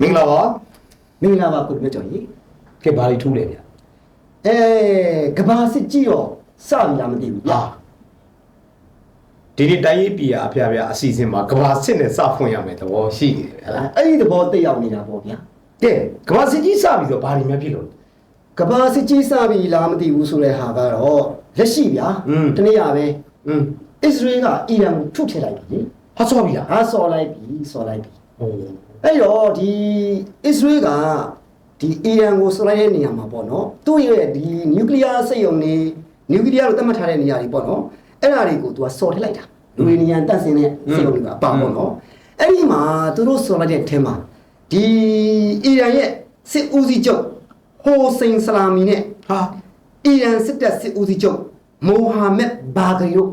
မင်္ဂလာပါမင်္ဂလာပါကိုမြတ်ကျော်ကြီးခေဘာလေးထူးလဲဗျအဲကဘာစစ်ကြည့်တော့စမလားမသိဘူးဟာဒီနေ့တိုင်းရေးပြည်အဖျားဖျားအစီအစဉ်မှာကဘာစစ်နဲ့စဖွင့်ရမယ်သဘောရှိနေတယ်ဟလားအဲ့ဒီသဘောသိရောက်နေတာပေါ့ဗျာတဲ့ကဘာစစ်ကြီးစပြီးတော့ဘာတွေများဖြစ်လို့ကဘာစစ်ကြီးစပြီးလားမသိဘူးဆိုတဲ့ဟာကတော့လက်ရှိဗျာတနေ့ရပဲอืมအစ္စရေးကအီရန်ကိုထုတ်ထည့်လိုက်ပြီဟာဆော်ပြီလားဟာဆော်လိုက်ပြီဆော်လိုက်ပြီဟုတ် အဲ့တော့ဒီအစ္စရေးကဒီအီရန်ကိုဆော်လိုက်တဲ့နေရာမှာပေါ့နော်သူ့ရဲ့ဒီနျူကလ িয়ার စိတ်ယုံနေနျူကလ িয়ার လို့သတ်မှတ်ထားတဲ့နေရာတွေပေါ့နော်အဲ့ဒါတွေကိုသူကဆော်ထည့်လိုက်တာလူရင်းနီယန်တန့်စင်တဲ့စိတ်ယုံတွေကအပါပေါ့နော် အဲ့ဒီမှာသူတို့ဆော်လိုက်တဲ့အထဲမှာဒီအီရန်ရဲ့စစ်ဦးစီးချုပ်ဟိုစိန်ဆလာမီနဲ့ ဟာ အီရန်စစ်တပ်စစ်ဦးစီးချုပ်မိုဟာမက်ဘာဂရီတို့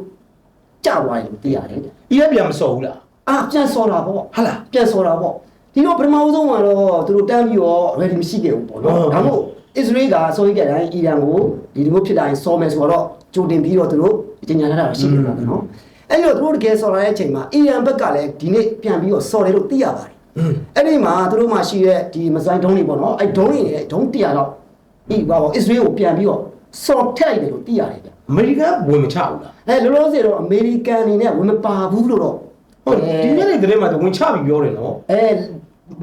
ကြာသွားတယ်လို့သိရတယ်တဲ့ အီရန်ပြန်မစော်ဘူးလား အာပြန်ဆော်တာပေါ့ ဟာလား ပြန်ဆော်တာပေါ့ ဒီတော့ပထမဦးဆုံးကတော့သူတို့တန်းပြီးတော့ ready မရှိခဲ့ဘူးပေါ့နော်ဟုတ်ဒါမို့အစ္စရေးကဆော်ရတဲ့အတိုင်းအီရန်ကိုဒီလိုမျိုးဖြစ်တိုင်းဆော်မယ်ဆိုတော့ကြိုတင်ပြီးတော့သူတို့ကြီးညာထားတာရှိတယ်ပေါ့နော်အဲ့ဒီတော့သူတို့တကယ်ဆော်လာတဲ့အချိန်မှာအီရန်ဘက်ကလည်းဒီနေ့ပြန်ပြီးတော့ဆော်တယ်လို့သိရပါတယ်อืมအဲ့ဒီမှာသူတို့မှရှိတဲ့ဒီမဆိုင်ဒုံးတွေပေါ့နော်အဲ့ဒုံးတွေနဲ့ဒုံး100လောက်ဒီဘာပေါ့အစ္စရေးကိုပြန်ပြီးတော့စော်ထက်လိုက်တယ်လို့သိရတယ်ဗျအမေရိကန်ဝင်မချဘူးလားအဲလောလောဆယ်တော့အမေရိကန်အနေနဲ့ဝင်မပါဘူးလို့တော့ဟုတ်ဒီနေ့နေ့တည်းမှာတော့ဝင်ချပြီးပြောတယ်နော်အဲ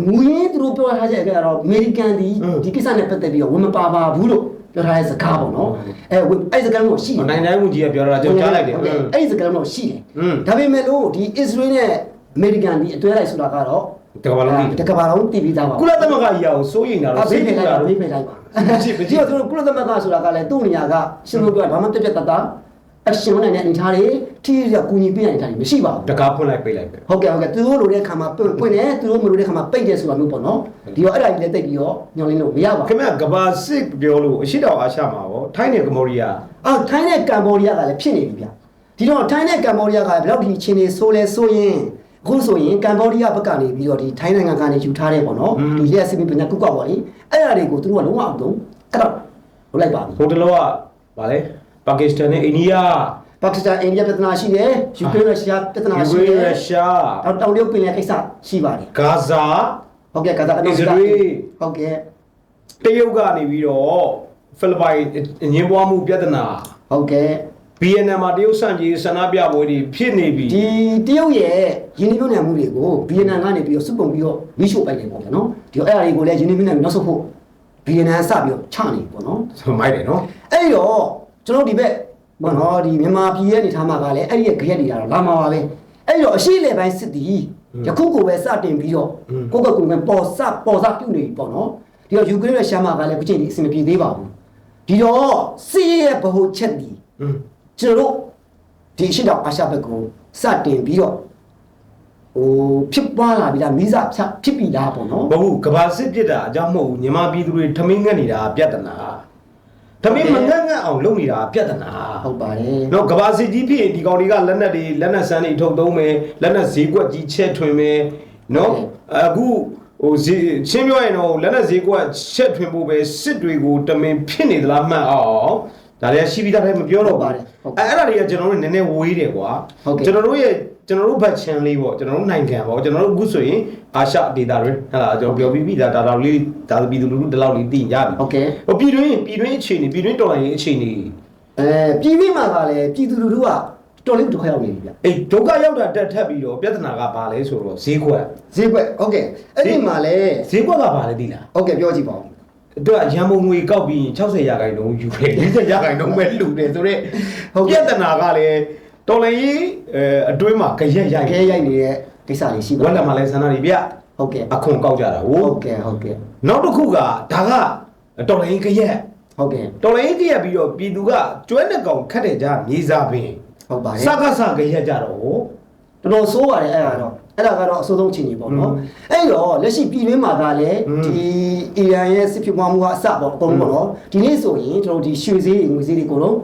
မူရင်းသူတို့ပြောထားချက်ကတော့အမေရိကန်ဒီဒီကိစ္စနဲ့ပတ်သက်ပြီးတော့ဝင်မပါပါဘူးလို့ပြောထားတဲ့စကားပေါ့နော်အဲအဲ့စကားတော့ရှိတယ်နိုင်နိုင်ဝန်ကြီးကပြောတာကျွန်တော်ကြားလိုက်တယ်အဲ့စကားတော့ရှိတယ်ဒါပေမဲ့လို့ဒီအစ္စရေးနဲ့အမေရိကန်ဒီအတွဲလိုက်ဆိုတာကတော့တကဘာလုံးတကဘာလုံးတည်ပြီးသားပါကုလသမဂ္ဂကြီးအောင်စိုးရိမ်တာတော့ဘေးဘေးလိုက်ပါဘေးဘေးလိုက်ပါဒီတော့ကုလသမဂ္ဂဆိုတာကလည်းသူ့နေရာကရှင်လို့ပြောမှမပြတ်ပြတ်တတ်တာ အရှင်နိုင်တဲ့အနေထားတွေထိရကူညီပေးနိုင်တဲ့အနေထားတွေမရှိပါဘူးတကားဖွင့်လိုက်ပေးလိုက်ပဲဟုတ်ကဲ့ဟုတ်ကဲ့သူတို့လိုတဲ့ခါမှာပွင့်ပွင့်တယ်သူတို့မလိုတဲ့ခါမှာပိတ်တယ်ဆိုတာမျိုးပေါ့နော်ဒီတော့အဲ့ဒါကြီးလည်းတိတ်ပြီးတော့ညှော်လင်းလို့မရပါခင်ဘူးဗျကဘာစစ်ပြောလို့အရှိတောင်အာရှမှာရောထိုင်းနဲ့ကမ္ဘောဒီးယားအော်ထိုင်းနဲ့ကမ်ဘောဒီးယားကလည်းဖြစ်နေပြီဗျဒီတော့ထိုင်းနဲ့ကမ်ဘောဒီးယားကဘယ်တော့ဒီချင်းနေဆိုးလဲဆိုရင်အခုဆိုရင်ကမ်ဘောဒီးယားဘက်ကနေပြီးတော့ဒီထိုင်းနိုင်ငံကနေယူထားတဲ့ပေါ့နော်ဒီလျှက်စစ်ပြီးပညာကုကပေါ့လေအဲ့ဒါတွေကိုသူတို့ကလုံးဝအောင်တော့ကတော့လုပ်လိုက်ပါပြီဟိုတလောကဗာလေ ပါကစ္စတန်နဲ့အိန္ဒိယပါကစ္စတန်အိန္ဒိယပြဿနာရှိတယ်ယူကရိန်းရုရှားပြဿနာယူရှိကရိတယ်န်းရုရှားနောက်တောင်တရုတ်ပင်လယ်ကိစ္စရှိပါတယ်ဂါဇာဟုတ်ကဲ့ကာဇာအစ္စရေးဟုတ်ကဲ့တရုတ်ကနေပြီးတော့ဖိလစ်ပိုင်အငင်းပွားမှုပြဿနာဟုတ်ကဲ့ BNN မှာတရုတ်ဆန့်ကျင်ရေးဆန္ဒပြပွဲတွေဖြစ်နေပြီဒီတရုတ်ရဲ့ယင်းနှိမ့်ညံမှုတွေကို BNN ကနေပြီးတော့စုပုံပြီးတော့မိရှို့ပိုက်တယ်ပေါ့ဗျာနော်ဒီတော့အဲ့အရာတွေကိုလည်းယင်းနှိမ့်ညံနောက်ဆုတ်ဖို့ BNN စပြီးတော့ချနေပေါ့နော်ဆိုမိုက်တယ်နော်အဲ့ဒီတော့ ကျွန်တော်ဒီဘက်ဘောနော်ဒီမြန်မာပြည်ရဲ့အနေထားမှာကလည်းအဲ့ဒီရဲ့ကြရက်နေတာတော့လာမှာပါပဲအဲ့ဒီတော့အရှိလေပိုင်းစစ်တီယခုကိုပဲစတင်ပြီးတော့ကိုယ့်ကကိုယ်ကပေါ်စပေါ်စပြုတ်နေပြီပေါ့နော်ဒီတော့ယူကရိန်းရဲ့ရှားမှာကလည်းအခုချိန်ဒီအဆင်မပြေသေးပါဘူးဒီတော့စီးရဲ့ဗဟိုချက်ဒီอืมကျွန်တော်တို့ဒီအရှိတောင်အာရှဘက်ကိုစတင်ပြီးတော့ဟိုဖြစ်ပွားလာပြီလားမိစဖြတ်ဖြစ်ပြီလားပေါ့နော်မဟုတ်ဘူးကဘာစစ်ပြစ်တာအကြောင်းမဟုတ်ဘူးမြန်မာပြည်သူတွေထမင်းငတ်နေတာပြဿနာ ထမင်းမငတ်ငတ်အောင်လုပ်နေတာပြဿနာဟုတ်ပါတယ်နော်ကဘာစစ်ကြီးဖြစ်ရင်ဒီကောင်တွေကလက်နက်တွေလက်နက်ဆန်းတွေထုတ်သုံးမယ်လက်နက်ဈေးကွက်ကြီးချက်ထွင်မယ်နော်အခုဟိုဈေးချင်းပြောရင်တော့လက်နက်ဈေးကွက်ချက်ထွင်ဖို့ပဲစစ်တွေကိုတမင်ဖြစ်နေသလားမှတ်အောင် ဒါလည်းရှိပြီးသားပဲမပြောတော့ပါဘူးအဲအဲ့ဒါတွေကကျွန်တော်တို့နည်းနည်းဝေးတယ်ကွာကျွန်တော်တို့ရဲ့ကျွန်တော်တို့ဘတ်ချန်လေးပေါ့ကျွန်တော်တို့နိုင်ငံပေါ့ကျွန်တော်တို့အခုဆိုရင်အာရှဒေတာတွေဟဲ့လားကျွန်တော်ပြောပြီးပြီဒါဒါတော့လေးဒါပြည်သူလူထုဒီလောက်လေးသိကြပြီဟုတ်ကဲ့ဟိုပြည်တွင်းပြည်တွင်းအခြေအနေပြည်တွင်းတော်လှန်ရေးအခြေအနေအဲပြည်ပြီးမှကလည်းပြည်သူလူထုကတော်လေးဒုက္ခရောက်နေပြီဗျအေးဒုက္ခရောက်တာတက်ထပ်ပြီးတော့ပြဿနာကဘာလဲဆိုတော့ဈေးကွက်ဈေးကွက်ဟုတ်ကဲ့အဲ့ဒီမှာလည်းဈေးကွက်ကဘာလဲသိလားဟုတ်ကဲ့ပြောကြည့်ပါဦး သူကရန်ပုံငွေကောက်ပြီး60ရာခိုင်နှုန်းယူတယ်40ရာခိုင်နှုန်းပဲလူတယ်ဆိုတော့ဟုတ်ပြကဲ့ဿနာကလည်းတော်လှန်ရေးအဲအတွင်းမှာကြရက်ရိုက်ခဲရိုက်နေတဲ့ကိစ္စလေးရှိပါဝက်လက်မှာလည်းဆန္ဒတွေပြဟုတ်ကဲ့အခွန်ကောက်ကြတာဟိုဟုတ်ကဲ့ဟုတ်ကဲ့နောက်တစ်ခုကဒါကတော်လှန်ရေးကြရက်ဟုတ်ကဲ့တော်လှန်ရေးကြရက်ပြီးတော့ပြည်သူကကျွဲနဲ့ကောင်ခတ်တဲ့ကြမြေစာပင်ဟုတ်ပါတယ်စကားစကြရက်ကြတော့တော်တော်ဆိုးပါတယ်အဲ့ဒါတော့ အဲ့ဒါကတော့အဆိုးဆုံးအခြေအနေပေါ့နော်အဲ့တော့လက်ရှိပြည်တွင်းမှာကလည်းอืมဒီအီရန်ရဲ့စစ်ဖြစ်ပွားမှုကအစပေါ့အကုန်လုံးပေါ့နော်ဒီနေ့ဆိုရင်ကျွန်တော်တို့ဒီရွှေဈေးတွေငွေဈေးတွေအကုန်လုံး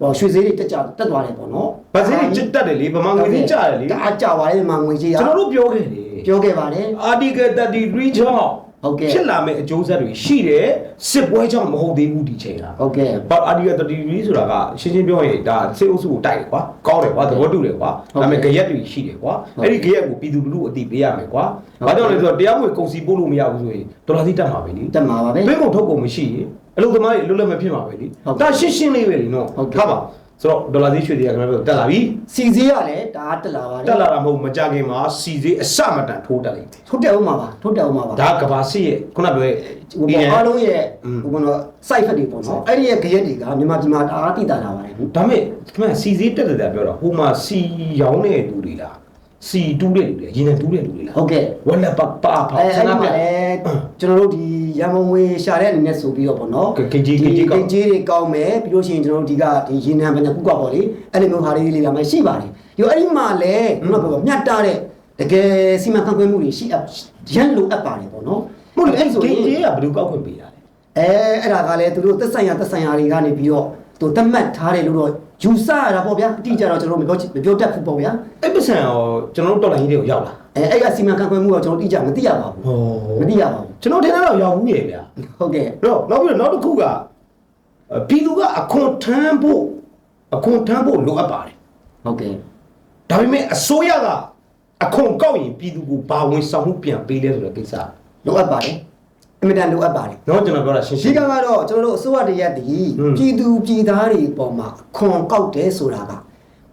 ဟောရွှေဈေးတွေတက်ကြတက်သွားတယ်ပေါ့နော်ဗတ်စင်းကြီးတက်တက်တယ်လေဗမာငွေကြီးကြတယ်လေတအားကြပါတယ်မှာငွေကြီးကကျွန်တော်တို့ပြောခဲ့တယ်ပြောခဲ့ပါတယ် article 33ချောင်း ဟုတ်ကဲ့ဖြစ်လာမယ့်အကျိုးဆက်တွေရှိတယ်စစ်ပွဲကြောင့်မဟုတ်သေးဘူးဒီချိန်ကဟုတ်ကဲ့ဘာအာဒီယာ33ဆိုတာကရှင်းရှင်းပြောရင်ဒါစေအုပ်စုကိုတိုက်တယ်ကွာကောင်းတယ်ကွာသဘောတူတယ်ကွာဟုတ်ကဲ့ဒါပေမဲ့ကြရက်တွေရှိတယ်ကွာဟုတ်အဲ့ဒီကြရက်ကိုပြည်သူလူထုအတိပေးရမယ်ကွာဟုတ်ဘာကဲ့ကြောင့်လဲဆိုတော့တရားမဝင်ကုန်စည်ပို့လို့မရဘူးဆိုရင်ဒေါ်လာစီတက်မှာပဲလीတက်မှာပါပဲဘယ်ကုန်ထုတ်ကုန်မရှိရင်အလုပ်သမားတွေအလုပ်လက်မဖြစ်မှာပဲလीဟုတ်ကဲ့ဒါရှင်းရှင်းလေးပဲလीနော်ဟုတ်ကဲ့ထားပါ ဆိုတော့ဒေါ်လာစီရွှေတွေကကျွန်တော်တို့တက်လာပြီစီစီရလည်းဒါတက်လာပါတယ်တက်လာတာမဟုတ်မကြခင်မှာစီစေးအစမတန်ထိုးတက်လိုက်တယ်ထုတ်တက်အောင်ပါပါထုတ်တက်အောင်ပါပါဒါကဘာစစ်ရဲ့ခုနပြောရဲ့ဟိုပေါ်အားလုံးရဲ့อืมဟိုကတော့ site ဖက်တွေပေါ့နော်အဲ့ဒီရဲ့ကြရက်တွေကမြန်မာပြည်မှာတအားတည်တာလာပါတယ်ဒါမဲ့ခင်ဗျစီစေးတက်တက်တက်ပြောတော့ဟိုမှာစီရောင်းတဲ့လူတွေလား စီတူးတဲ့လူတွေရင်းနဲ့တူးတဲ့လူတွေလားဟုတ်ကဲ့ဝက်လက်ပါပါပါအဲဆအဲ့န္ဒဒီပြမှာလည်းကျွန်တော်တို့ဒီရန်ကုန်ငွေရှာတဲ့အနေနဲ့ဆိုပြီးတော့ပေါ့နော်ကကကြီးကကြီးကောင်းကကြီးတွေကောင်းမယ်ပြီးလို့ရှိရင်ကျွန်တော်တို့ဒီကဒီရေနံဘယ်နှခုကပေါ့လေအဲ့လိုမျိုးဟာလေးလေးလာမှရှိပါတယ်ဒီတော့အဲ့ဒီမှာလည်းခုနကပြောမြတ်တာတဲ့တကယ်စီမံခန့်ခွဲမှုတွေရှိအပ်ရန်လိုအပ်ပါတယ်ပေါ့နော်ဟုတ်လေအဲ့ဆိုဆိုရင်ကြီးကဘယ်လိုကောက်ခွင့်ပေးတာလဲ အဲအဲ့ဒါကလည်းသူတို့သက်ဆိုင်ရာသက်ဆိုင်ရာတွေကနေပြီးတော့သူသတ်မှတ်ထားတယ်လို့တော့ ယူဆရတာပေါ့ဗျာအတိအကျတော့ကျွန်တော်တို့မပြောချင်မပြောတတ်ဘူးပေါ့ဗျာအဲ့ပစံရောကျွန်တော်တို့တော်လိုင်းကြီးတွေကိုရောက်လာအဲအဲ့ကစီမံခန့်ခွဲမှုကကျွန်တော်တိကျမသိရပါဘူးဟောမသိရပါဘူးကျွန်တော်ထင်တာတော့ရောက်ဘူးရဲ့ဗျာဟုတ်ကဲ့တော့နောက်ပြီးတော့နောက်တစ်ခုကအဲပြည်သူကအခွန်ထမ်းဖို့အခွန်ထမ်းဖို့လိုအပ်ပါတယ်ဟုတ်ကဲ့ဒါပေမဲ့အစိုးရကအခွန်ကောက်ရင်ပြည်သူကိုဘာဝင်ဆောင်မှုပြန်ပေးလဲဆိုတဲ့ကိစ္စလိုအပ်ပါတယ် အင်မတန်လိုအပ်ပါတယ်နော်ကျွန်တော်ပြောတာရှင်းရှင်းဒီကကတော့ကျွန်တော်တို့အစိုးရတရက်ဒီပြည်သူပြည်သားတွေပေါ်မှာခွန်ကောက်တယ်ဆိုတာက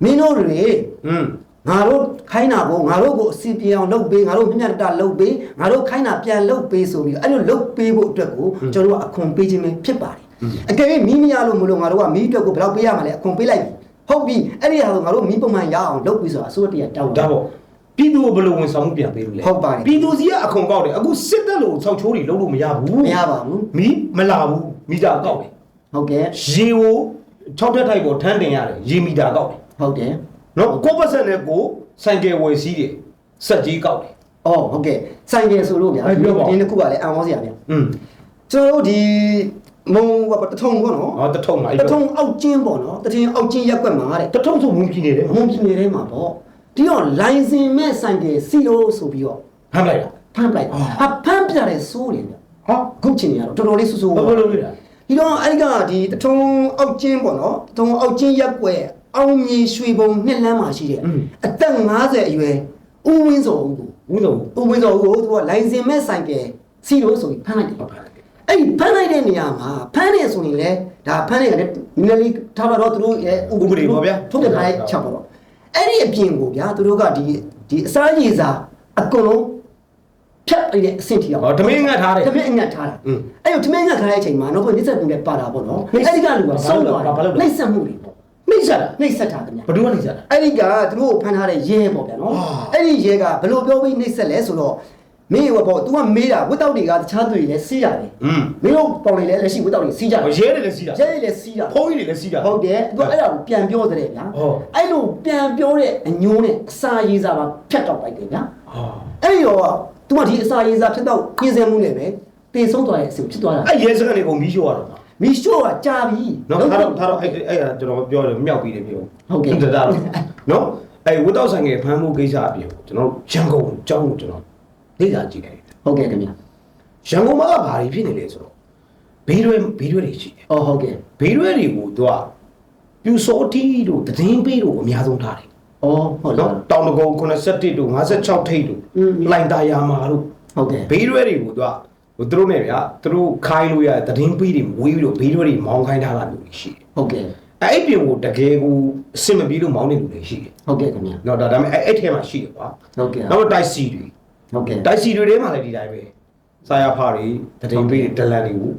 မင်းတို့တွေอืมငါတို့ခိုင်းတာကိုငါတို့ကိုအစီပြေအောင်လုပ်ပေးငါတို့မျက်မျက်တတလုပ်ပေးငါတို့ခိုင်းတာပြန်လုပ်ပေးဆိုပြီးအဲ့လိုလုပ်ပေးဖို့အတွက်ကိုကျွန်တော်တို့ကအခွန်ပေးခြင်းပဲဖြစ်ပါတယ်အကယ်၍မီးမရလို့မလို့ငါတို့ကမီးအတွက်ကိုဘယ်လောက်ပေးရမှာလဲအခွန်ပေးလိုက်ပြီဟုတ်ပြီအဲ့ဒီဟာကိုငါတို့မီးပုံမှန်ရအောင်လုပ်ပြီးဆိုတာအစိုးရတရက်တောင်းတာပေါ့ ပြည်သူကိုဘယ်လိုဝင်ဆောင်မှုပြန်ပေးလို့လဲဟုတ်ပါတယ်ပြည်သူစီကအခွန်ကောက်တယ်အခုစစ်တပ်လို့ဆောက်ချိုးတွေလုံးလို့မရဘူးမရပါဘူးမီးမလာဘူးမီတာကောက်တယ်ဟုတ်ကဲ့ရေကို6တက်ထိုက်ပေါ်ထမ်းတင်ရတယ်ရေမီတာကောက်တယ်ဟုတ်တယ်နော်ကိုယ့်ပတ်စံနဲ့ကိုဆိုင်ကယ်ဝယ်စီးတယ်စက်ကြီးကောက်တယ်အော်ဟုတ်ကဲ့ဆိုင်ကယ်ဆိုလို့ဗျာအဲ့ပြောပါဦးဒီတစ်ခုကလည်းအံ့ဩစရာဗျာอืมကျွန်တော်တို့ဒီမုံဟိုကတထုံပေါ့နော်ဟောတထုံမှာအဲ့တထုံအောက်ကျင်းပေါ့နော်တထုံအောက်ကျင်းရက်ကွက်မှာတဲ့တထုံဆိုဝင်ပြည်နေတယ်မုံပြည်နယ်ထဲမှာပေါ့ ဒီတော့လိုင်စင်မဲ့ဆိုင်ကယ်စီရိုဆိုပြီးတော့ဟမ်းလိုက်တာ ဖမ်းပလိုက်အာဟာဖမ်းပြတယ်စိုးတယ်ဗျဟောခုချင်းရတော့တော်တော်လေးဆူဆူဘယ်လိုလုပ်လဲတာဒီတော့အဲ့ဒီကဒီတထုံအောက်ကျင်းပေါ့နော်တထုံအောက်ကျင်းရက်ကွက်အောင်မြေရွှေဘုံနှစ်လမ်းမှာရှိတယ်အသက်50အရွယ်ဦးဝင်းစောဦးကိုဦးဆုံးဦးဝင်းစောဦးကိုသူကလိုင်စင်မဲ့ဆိုင်ကယ်စီရိုဆိုပြီးဖမ်းလိုက်တယ်ဟုတ်ပါလားအဲ့ဒီဖမ်းလိုက်တဲ့နေရာမှာဖမ်းနေဆိုရင်လေဒါဖမ်းနေရတယ်နည်းနည်းလေးထားပါတော့သူတို့ရဲ့ဥပဒေပေါ့ဗျာထုတ်တဲ့ခိုင်းချက်ပါတော့ အဲ့ဒီအပြင်ကိုဗျာသူတို့ကဒီဒီအစားရည်စာအကုန်လုံးဖြတ်လိုက်တဲ့အဆင့်ထိအောင်ဟောဓမင်းငတ်ထားတယ်တမင်းအငတ်ထားတာอืมအဲ့တော့တမင်းငတ်ထားတဲ့အချိန်မှာတော့ဘယ်နှိစက်မှုလဲပါတာပေါ့နော်နှိစက်အဲ့ဒီကလူကစောက်သွားဘာလုပ်လဲနှိစက်မှုတွေပေါ့နှိမ့်ဆက်တာနှိစက်တာခင်ဗျာဘယ်သူကနေဆက်တာအဲ့ဒီကသူတို့ကိုဖမ်းထားတဲ့ရဲပေါ့ဗျာနော်အာအဲ့ဒီရဲကဘယ်လိုပြောပြီးနှိစက်လဲဆိုတော့ မင်းဟောပေါ့ तू ကမေးတာဝတ်တောက်တွေကတခြားသူတွေလည်းစီးရတယ် อืม မင်းတို့ပေါင်တွေလည်းလက်ရှိဝတ်တောက်တွေစီးကြတယ် ရဲတယ်လည်းစီးတာ ရဲတွေလည်းစီးတာ ဖုန်းကြီးတွေလည်းစီးတာ ဟုတ်တယ်သူကအဲ့ဒါကိုပြန်ပြောတဲ့ဗျာ ဟုတ် အဲ့လိုပြန်ပြောတဲ့အညိုးနဲ့အစာရေးစားပါဖြတ်တော့လိုက်တယ်ဗျာ ဟာ အဲ့ဒီတော့ तू ကဒီအစာရေးစားဖြတ်တော့ပြင်းစဲမှုနဲ့ပဲတေဆုံးသွားတဲ့အဆင့်ဖြစ်သွားတာ အဲ့ရဲစကန်တွေကုန်ပြီးရှိုးရတော့မှာ မီရှိုးကကြာပြီ နော်ထားတော့ထားတော့အဲ့အဲ့အဲ့ကျွန်တော်ပြောတယ်မြောက်ပြီးတယ်ပြော ဟုတ်ကဲ့ ဒါတော့နော်အဲ့ဝတ်တော့ဆိုင်ကဖမ်းမှုကိစ္စအပြင်ကျွန်တော်ရန်ကုန်အကြောင်းကိုကျွန်တော် လေ့လာကြည့်တယ်ဟုတ်ကဲ့ခင်ဗျာရန်ကုန်မှာကဘာတွေဖြစ်နေလဲဆိုတော့ဘေးရွဲဘေးရွဲတွေရှိတယ်အော်ဟုတ်ကဲ့ဘေးရွဲတွေကိုသူကပြူစောတီတို့တည်င်းပေးတို့အများဆုံးထားတယ်အော်ဟုတ်လားနော်တောင်တကုံ87တို့56ထိပ်တို့อืมလိုင်တာယာမာတို့ဟုတ်ကဲ့ဘေးရွဲတွေကိုသူကဟိုသူတို့နဲ့ဗျာသူတို့ခိုင်းလို့ရတဲ့တည်င်းပေးတွေဝေးပြီးတော့ဘေးရွဲတွေမောင်းခိုင်းထားတာမျိုးတွေရှိတယ်ဟုတ်ကဲ့အဲ့အပြင်ကိုတကယ်ကိုအဆင်မပြေလို့မောင်းနေလူတွေရှိတယ်ဟုတ်ကဲ့ခင်ဗျာနော်ဒါဒါပေမဲ့အဲ့အဲ့ထဲမှာရှိတယ်ကွာဟုတ်ကဲ့နောက်တော့တိုက်စီတွေ ဟုတ်ကဲ့တိုက်စီတွေထဲမှာလည်းဒီတိုင်းပဲစာရဖာတွေတည်င်းပေးတွေဒလန်တွေကို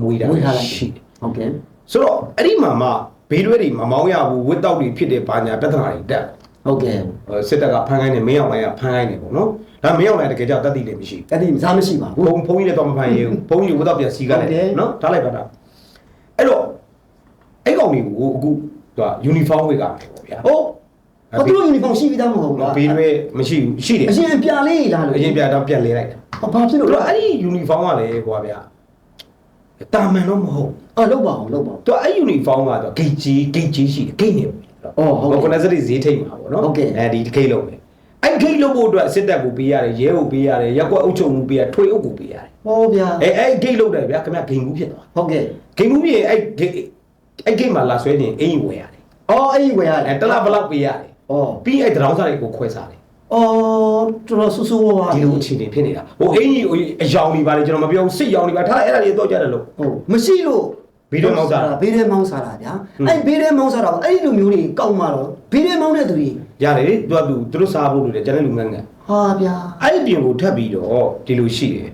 မွေးတာဝေးထားလိုက်ရှိတယ်ဟုတ်ကဲ့ဆိုတော့အဲ့ဒီမှာမှဘေးရွဲတွေမမောင်းရဘူးဝတ်တောက်တွေဖြစ်တဲ့ဘာညာပြဿနာတွေတက်ဟုတ်ကဲ့ဟိုစစ်တပ်ကဖမ်းခိုင်းနေမင်းအောင်လိုင်းကဖမ်းခိုင်းနေပေါ့နော်ဒါမင်းအောင်လိုင်းတကယ်ကြောက်တတ်သိလည်းမရှိအဲ့ဒီမစားမရှိပါဘူးဘူးဘုံဘုံကြီးလည်းတော့မဖမ်းရဘူးဘုံကြီးဝတ်တောက်ပြန်စီကဟုတ်တယ်လည်းနော်ထားလိုက်ပါတော့အဲ့တော့အဲ့ကောင်တွေကိုအခုသူကယူနီဖောင်းဝတ်ကမယ်ပေါ့ဗျာဟုတ် ဟိုသူတို့ယူနီဖောင်းရှိပြီးသားမဟုတ်ဘူးလားဘေးရွဲမရှိဘူးရှိတယ်အရင်ပြလေးလာလို့အရင်ပြတော့ပြန်လဲလိုက်တာဟောဘာဖြစ်လို့သူလဲကအဲ့ဒီယူနီဖောင်းကလည်းကွာဗျာတာမန်တော့မဟုတ်အော်လောက်ပါအောင်လောက်ပါအောင်သူကအဲ့ယူနီဖောင်းကတော့ဂိတ်ကြီးဂိတ်ကြီးရှိတယ်ဂိတ်နေပေါ့အော်ဟုတ်ကဲ့ကိုနက်စတိဈေးထိတ်မှာပေါ့နော်ဟုတ်ကဲ့အဲဒီဂိတ်လုံးပဲအဲ့ဂိတ်လို့ဖို့အတွက်စစ်တပ်ကိုပေးရတယ်ရဲကိုပေးရတယ်ရက်ကွက်အုပ်ချုပ်မှုပေးရထွေအုပ်ကိုပေးရတယ်ဟောဗျာအဲအဲ့ဂိတ်လို့တယ်ဗျာခင်ဗျာဂိမ်ဘူးဖြစ်သွားဟုတ်ကဲ့ဂိမ်ဘူးဖြစ်ရင်အဲ့ဂိတ်အဲ့ဂိတ်မှာလာဆွဲနေအင်ကြီးဝယ်ရတယ်အော်အဲ့ဒီဝယ်ရတယ်အဲတလားဘလောက်ပေးရတယ် အော်ပြီးအဲ့တရောင်းစားတွေကိုခွဲစားတယ်အော်တော်တော်ဆူဆူဝါဝါဒီလိုအခြေအနေဖြစ်နေတာဟိုအင်ကြီးအယောင်တွေပါလေကျွန်တော်မပြောဘူးစစ်ယောင်တွေပါထားလိုက်အဲ့ဒါတွေတော့ကြတယ်လို့ဟုတ်မရှိလို့ဘေးထဲမောင်းစားတာဘေးထဲမောင်းစားတာဗျာဟွန်းအဲ့ဘေးထဲမောင်းစားတာကိုအဲ့ဒီလူမျိုးတွေကောက်မှတော့ဘေးထဲမောင်းတဲ့သူတွေရတယ်လေသူကသူသူတို့စားဖို့လို့လေကျွန်တော်လူငန်းငန်းဟာဗျာအဲ့ဒီပြင်ကိုထပ်ပြီးတော့ဒီလိုရှိတယ်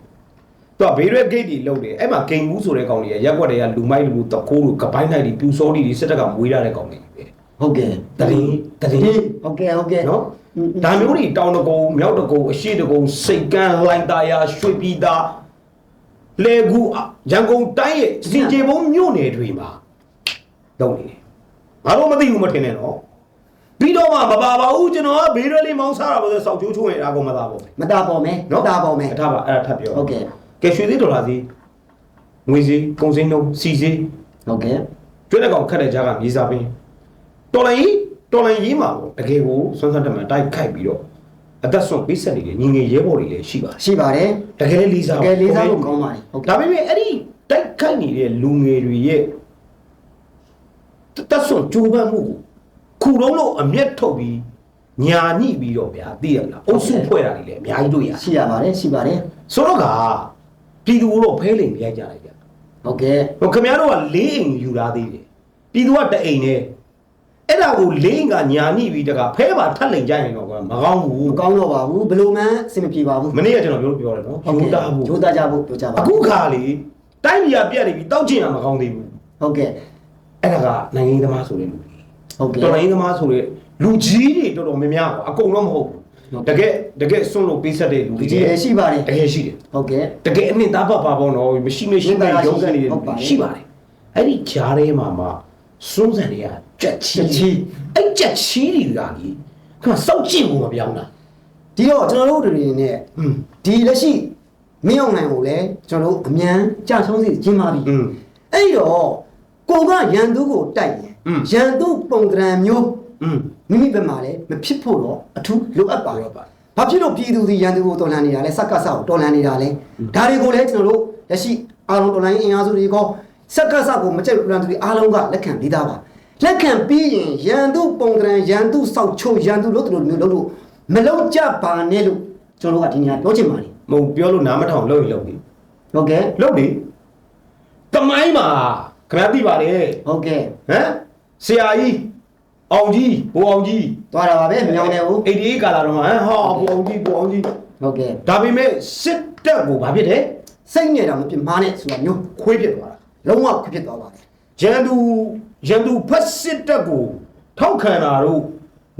သူကဘေးရွက်ဂိတ်တွေလုံတယ်အဲ့မှာဂိမ်ဘူးဆိုတဲ့ကောင်တွေကရက်ွက်တွေကလူမိုက်လူတကိုးလူကပိုင်းနိုင်တွေပြူစောတွေစစ်တပ်ကမွေးရတဲ့ကောင်တွေပဲ ဟုတ်ကဲ့တရင်တရင်ဟုတ်ကဲ့ဟုတ်ကဲ့နော်ဒါမျိုးတွေတောင်တကုံမြောက်တကုံအရှိတကုံစိတ်ကန်းလှိုင်သားရရွှေပြည်သားလေကူရန်ကုန်တိုင်းရဲ့စင်ကြေဘုံမြို့နယ်တွေမှာလုပ်နေတယ်ငါတို့မသိဘူးမထင်နဲ့နော်ပြီးတော့မှမပါပါဘူးကျွန်တော်ကဘေးရွက်လေးမောင်းစားတာပါဆိုစောက်ချိုးချိုးရင်အကောင်မသားပေါ့မတာပေါ်မယ်မတာပေါ်မယ်အထားပါအဲ့ဒါထပ်ပြောဟုတ်ကဲ့ကဲရွှေသေးဒေါ်လာစီငွေစီကုန်စည်နှုန်းစီစီဟုတ်ကဲ့ကျွဲတဲ့ကောင်ခတ်တဲ့ကြားကမြေစာပင်း တော်လိုင်းကြီးတော်လိုင်းကြီးမှာပေါ့တကယ်ကိုဆွမ်းဆွမ်းတက်မှန်တိုက်ခိုက်ပြီးတော့အသက်ဆုံးပေးဆက်နေတယ်ညီငယ်ရဲဘော်တွေလည်းရှိပါတယ်ရှိပါတယ်တကယ်လေးလေးစားတကယ်လေးစားဖို့ကောင်းပါတယ်ဟုတ်ကဲ့ဒါပေမဲ့အဲ့ဒီတိုက်ခိုက်နေတဲ့လူငယ်တွေရဲ့တက်ဆုံးကြိုးပမ်းမှုကိုခုလုံးလို့အမျက်ထုတ်ပြီးညာညှိပြီးတော့ဗျာသိရလားအုပ်စုဖွဲ့တာတွေလည်းအများကြီးတွေ့ရတယ်ရှိရပါတယ်ရှိပါတယ်ဆိုတော့ကပြည်သူတို့ဖဲလိမ်ပြရိုက်ကြလိုက်ကြဟုတ်ကဲ့ဟိုခင်ဗျားတို့ကလေးအိမ်ယူထားသေးတယ်ပြည်သူကတအိမ်နဲ့ အဲ့ဒါကိုလေးအိမ်ကညာညှိပြီးတကဖဲပါထပ်လိမ်ကြရင်တော့ကမကောင်းဘူးမကောင်းတော့ပါဘူးဘယ်လိုမှအဆင်မပြေပါဘူးမနေ့ကကျွန်တော်ပြောလို့ပြောတယ်နော်ယူတာဘူးဂျိုးသားကြဖို့ပြောကြပါအခုခါလေတိုင်းပြည်ကပြက်နေပြီတောက်ချင်တာမကောင်းသေးဘူးဟုတ်ကဲ့အဲ့ဒါကနိုင်ငံရေးသမားဆိုတဲ့လူတွေဟုတ်ကဲ့တော်နိုင်ငံရေးသမားဆိုတဲ့လူကြီးတွေတော်တော်များများပေါ့အကုန်တော့မဟုတ်ဘူးတကယ်တကယ်စွန့်လို့ပေးဆက်တဲ့လူဒီတွေကြီးလည်းရှိပါတယ်တကယ်ရှိတယ်ဟုတ်ကဲ့တကယ်အနှစ်သားပါပါပေါ့နော်မရှိမရှိမဲ့ရုံးကန်နေတဲ့လူတွေရှိပါတယ်အဲ့ဒီဂျားထဲမှာမှ စိုးစံတွေကကြက်ချီချီအဲ့ကြက်ချီတွေကလေခင်ဗျစောက်ကြည့်ဖို့မပြောင်းတာဒီတော့ကျွန်တော်တို့တွေနဲ့ဒီလက်ရှိမင်းအောင်နိုင်ကိုလည်းကျွန်တော်တို့အ мян ကြာဆုံးစီကျင်းပါပြီအဲ့တော့ကိုကရန်သူကိုတိုက်ရင်ရန်သူပုံသဏ္ဍာန်မျိုးမိမိဘက်မှာလည်းမဖြစ်ဖို့တော့အထူးလိုအပ်ပါတော့ပါဘာဖြစ်လို့ပြည်သူစီရန်သူကိုတော်လှန်နေတာလဲစက္ကဆောက်တော်လှန်နေတာလဲဒါတွေကိုလည်းကျွန်တော်တို့လက်ရှိအာရုံတော်လှန်ရေးအင်အားစုတွေကော စက္ကစကိုမကြိုက်တော်လှန်သူတွေအားလုံးကလက်ခံပြီးသားပါလက်ခံပြီးရင်ရန်သူပုံသဏ္ဍာန်ရန်သူစောက်ချုံရန်သူလို့တို့မျိုးလို့လို့မလုံးကြပါနဲ့လို့ကျွန်တော်တို့ကဒီနေရာပြောချင်ပါတယ်မဟုတ်ပြောလို့နားမထောင်လို့ရင်လို့လေဟုတ်ကဲ့လို့လေတမိုင်းမှာခင်ဗျားသိပါလေဟုတ်ကဲ့ဟမ်ဆရာကြီးအောင်ကြီးဘိုးအောင်ကြီးသွားတာပါပဲမြောင်းနေဦး88ကာလာတော့ဟမ်ဟာဘိုးအောင်ကြီးဘိုးအောင်ကြီးဟုတ်ကဲ့ဒါပေမဲ့စစ်တပ်ကိုဘာဖြစ်တယ်စိတ်နေတာမဖြစ်မှားနဲ့ဆိုတာမျိုးခွေးဖြစ်သွားတာ လုံးဝခွဖြစ်သွားပါတယ်ရန်သူရန်သူဖက်စစ်တပ်ကိုထောက်ခံတာတို့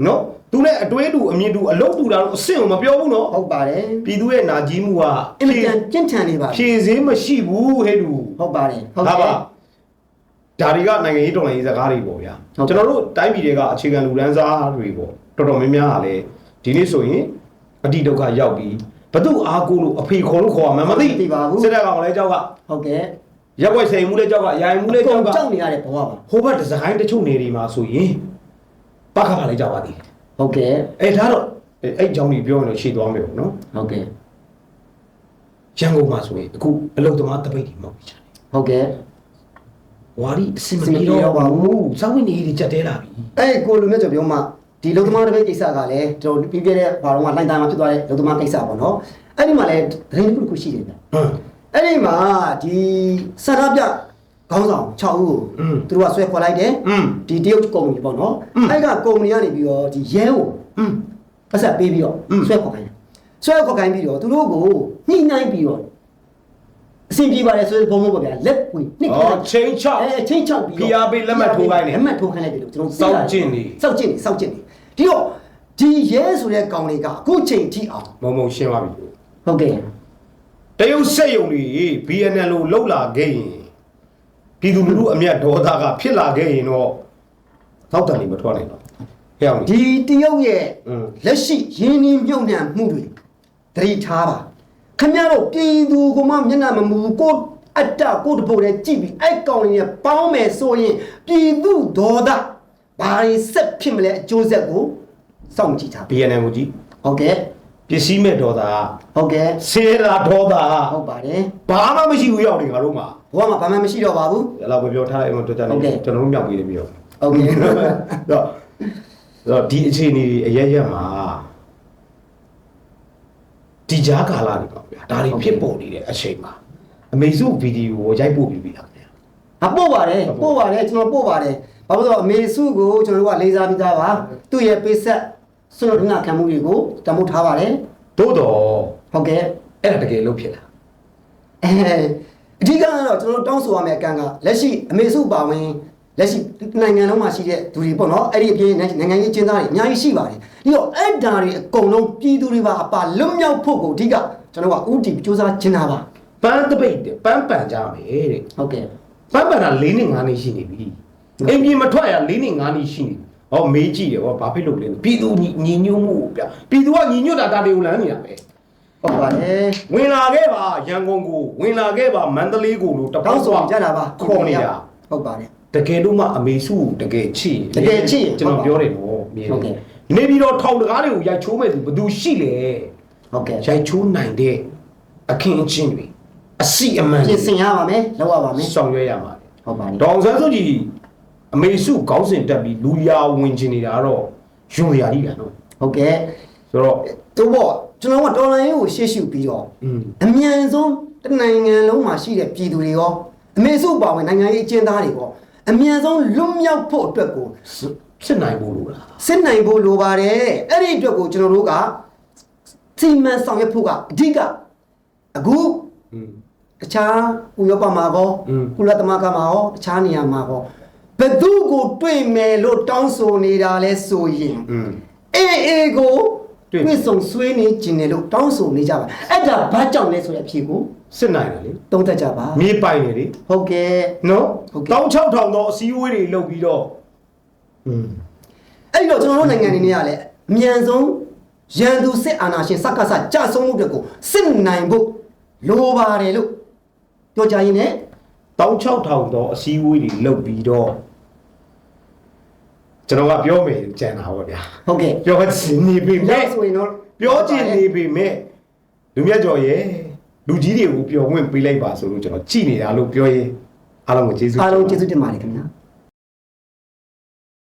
နော်သူနဲ့အတွဲတူအမြင်တူအလုတ်တူတာတို့အဆင့်ကိုမပြောဘူးနော်ဟုတ်ပါတယ်ပြည်သူရဲ့နာကြီးမှုဟာအင်မတန်ကြင့်ထန်နေပါဖြည့်စင်းမရှိဘူးဟဲ့တူဟုတ်ပါတယ်ဟုတ်ဒါကဲ့ပါဒါတွေကနိုင်ငံရေးတော်လှန်ရေးစကားတွေပေါ့ဗျာဟုတ်ကဲ့ကျွန်တော်တို့တိုင်းပြည်တွေကအခြေခံလူဒန်းစားတွေပေါ့တော်တော်များများကလည်းဒီနေ့ဆိုရင်အတိဒုက္ခရောက်ပြီးဘသူအားကိုးလို့အဖေခေါ်လို့ခေါ်ရမှန်းမသိမသိပါဘူးစစ်တပ်ကောင်လည်းကြောက်ကဟုတ်ကဲ့ ရက်ွက်စိန်မှုလည်းကြောက်ကရိုင်မှုလည်းကြောက်ကကြောက်နေရတဲ့ဘဝပါဟိုဘက်ဒီဇိုင်းတချို့နေတွေမှာဆိုရင်ပကဖာလည်းကြောက်ပါသေးတယ်ဟုတ်ကဲ့အဲဒါတော့အဲအဲ့ကြောင့်ဒီပြောရင်တော့ရှေ့သွားမယ်ပေါ့နော်ဟုတ်ကဲ့ရန်ကုန်မှာဆိုရင်အခုအလုတ်သမားတပိတ်တွေမဟုတ်ဘူးချာဟုတ်ကဲ့ဝါရီအစင်မပြေတော့ပါဘူးစောင်းဝင်နေတွေကြက်တဲလာပြီအဲ့ကိုလူမျိုးကြောင့်ပြောမှဒီလုံသမားတစ်ပိတ်ကိစ္စကလည်းကျွန်တော်ပြီးပြတဲ့ဘာတော့မှလိုင်းတိုင်းမှာဖြစ်သွားတဲ့လုံသမားကိစ္စပေါ့နော်အဲ့ဒီမှာလည်းသတင်းတစ်ခုတစ်ခုရှိတယ်ဗျဟမ် အဲ့ဒီမှာဒီစတာပြခေါင်းဆောင်6ဦးကိုသူတို့ကဆွဲခေါ်လိုက်တယ်ဒီတရုတ်ကုမ္ပဏီပေါ့နော်အဲ့ကကုမ္ပဏီကနေပြီးတော့ဒီရဲကိုပတ်ဆက်ပေးပြီးတော့ဆွဲခေါ်ခိုင်းတယ်ဆွဲခေါ်ခိုင်းပြီးတော့သူတို့ကိုညှိနှိုင်းပြီးတော့အဆင်ပြေပါတယ်ဆိုတော့ဘုံဘုံပေါ့ဗျာလက်ဝင်နှစ်ခါချင်းချောက်အဲချင်းချောက်ပြီးတော့ PRP လက်မှတ်ထိုးခိုင်းတယ်လက်မှတ်ထိုးခိုင်းလိုက်တယ်လို့ကျွန်တော်စောက်ကျင်နေစောက်ကျင်နေစောက်ကျင်နေဒီတော့ဒီရဲဆိုတဲ့ကောင်တွေကအခုချိန်ထိအောင်မုံမုံရှင်းသွားပြီဟုတ်ကဲ့ တရုတ်စက်ယုံတွေ BNL လို့လောက်လာခဲ့ရင်ပြည်သူလူထုအမျက်ဒေါသကဖြစ်လာခဲ့ရင်တော့သောက်တန်လေးမထွက်နိုင်တော့ဟဲ့အောင်ဒီဒီတရုတ်ရဲ့อืมလက်ရှိရင်းနှီးမြုပ်နှံမှုတွေသတိထားပါခင်ဗျားတို့ပြည်သူကမှမျက်နှာမမူဘူးကိုအတ္တကိုတပုတ်နဲ့ကြည့်ပြီးအဲ့ကောင်တွေနဲ့ပေါင်းမယ်ဆိုရင်ပြည်သူဒေါသဘာတွေဆက်ဖြစ်မလဲအကျိုးဆက်ကိုစောင့်ကြည့်ထားပါ BNL မူကြီးဟုတ်ကဲ့ ပစ္စည်းမဲ့ဒေါသဟုတ်ကဲ့စေရာဒေါသဟုတ်ပါတယ်ဘာမှမရှိဘူးရောက်နေငါတို့မှာဘဝမှာဘာမှမရှိတော့ပါဘူးအဲ့လောက်ပဲပြောထားလိုက်အောင်တော်တော်ဟုတ်ကဲ့လေးကျွန်တော်တို့မြောက်ပြီးနေပြီးတော့ဟုတ်ကဲ့တော့တော့ဒီအခြေအနေတွေအရရက်မှာဒီကြားကာလတွေပါဗျာဒါတွေဖြစ်ပေါ်နေတဲ့အချိန်မှာအမေစုဗီဒီယိုကိုရိုက်ပို့ပြီးပြီလားခင်ဗျာအပို့ပါတယ်ပို့ပါတယ်ကျွန်တော်ပို့ပါတယ်ဘာလို့လဲဆိုတော့အမေစုကိုကျွန်တော်တို့ကလေးစားပြီးသားပါသူ့ရဲ့ပေးဆက် ဆွေးနွေးခံမှုတွေကိုတမို့ထားပါတယ်သို့တော့ဟုတ်ကဲ့အဲ့ဒါတကယ်လို့ဖြစ်လားအဲအဓိကကတော့ကျွန်တော်တို့တောင်းဆိုရမယ့်အကန့်ကလက်ရှိအမေစုပါဝင်လက်ရှိနိုင်ငံလုံးမှာရှိတဲ့သူတွေပေါ့နော်အဲ့ဒီအပြင်နိုင်ငံရေးကျင်းသားတွေအများကြီးရှိပါတယ်ဒီတော့အဲ့ဒါတွေအကုန်လုံးပြည်သူတွေပါအပါလွတ်မြောက်ဖို့ကိုအဓိကကျွန်တော်ကဥတီစူးစမ်းချင်တာပါပန်းတပိတ်တဲ့ပန်းပန်ကြမယ်တဲ့ဟုတ်ကဲ့ပန်းပန်တာ၄နှစ်၅နှစ်ရှိနေပြီအိမ်ပြင်မထွက်ရ၄နှစ်၅နှစ်ရှိနေပြီ ဟောမေးကြည့်တယ်ဟောဘာဖြစ်လို့လဲပြည်သူညီညီညွတ်မှုဗျပြည်သူကညီညွတ်တာဒါတွေကိုလမ်းနေတာပဲဟုတ်ပါတယ်ဝင်လာခဲ့ပါရန်ကုန်ကိုဝင်လာခဲ့ပါမန္တလေးကိုလို့တတောင်းဆိုကြတာပါခေါ်နေတာဟုတ်ပါတယ်တကယ်လို့မှအမေစုကိုတကယ်ချစ်တကယ်ချစ်ရင်ကျွန်တော်ပြောတယ်နော်မြင်ဟုတ်ကဲ့နေပြီးတော့ထောင်တကားတွေကိုရိုက်ချိုးမဲ့သူဘယ်သူရှိလဲဟုတ်ကဲ့ရိုက်ချိုးနိုင်တဲ့အခင်းအကျင်းတွေအစီအမံပြင်ဆင်ရပါမယ်လောက်ရပါမယ်ဆောင်ရွက်ရမှာလေဟုတ်ပါတယ်ဒေါအောင်ဆန်းစုကြည် အမေစုခေါင်းစဉ်တက်ပြီးလူရာဝင်ချင်နေတာတော့ယွန်စရာကြီးတာနော်ဟုတ်ကဲ့ဆိုတော့တို့ပေါ့ကျွန်တော်ကတော်လိုင်းကိုရှေ့ရှုပြီးတော့အမြန်ဆုံးတနိုင်ငံလုံးမှာရှိတဲ့ပြည်သူတွေရောအမေစုပါဝင်နိုင်ငံရေးအကျဉ်းသားတွေပေါ့အမြန်ဆုံးလွတ်မြောက်ဖို့အတွက်ကိုစစ်နိုင်ဖို့လိုတာစစ်နိုင်ဖို့လိုပါတယ်အဲ့ဒီအတွက်ကိုကျွန်တော်တို့ကစီမံဆောင်ရွက်ဖို့ကအဓိကအခုတခြားဥရောပမှာကောကုလသမဂ္ဂမှာရောတခြားနေရာမှာကော ဘသူကိုတွေ့မယ်လို့တောင်းဆိုနေတာလဲဆိုရင်အေးအေးကိုတွေ့ဆုံဆွေးနေခြင်းတယ်လို့တောင်းဆိုနေကြပါအဲ့ဒါဘာကြောင့်လဲဆိုတဲ့အဖြေကိုစစ်နိုင်တယ်လေသုံးသက်ကြပါမြေပိုင်တယ်လေဟုတ်ကဲ့နော်တောင်း6000တော့အစည်းအဝေးတွေလုပ်ပြီးတော့อืมအဲ့တော့ကျွန်တော်တို့နိုင်ငံတွေနေရလဲအမြန်ဆုံးရန်သူစစ်အာဏာရှင်စက္ကစကြဆုံးမှုတွေကိုစစ်နိုင်ဖို့လိုပါတယ်လို့ပြောကြရင်းနဲ့တောင်း6000တော့အစည်းအဝေးတွေလုပ်ပြီးတော့ ကျွန်တော်ကပြောမယ်ကြံတာဟောဗျာဟုတ်ကဲ့ပြောချင်နေပြီရမဲ့ဆိုရင်တော့ပြောချင်နေပြီမဲ့လူမြတ်ကျော်ရဲ့လူကြီးတွေကိုပျော်ဝင်ပေးလိုက်ပါဆိုလို့ကျွန်တော်ကြည်နေတာလို့ပြောရင်အားလုံးကိုကျေးဇူးအားလုံးကျေးဇူးတင်ပါတယ်ခင်ဗျာ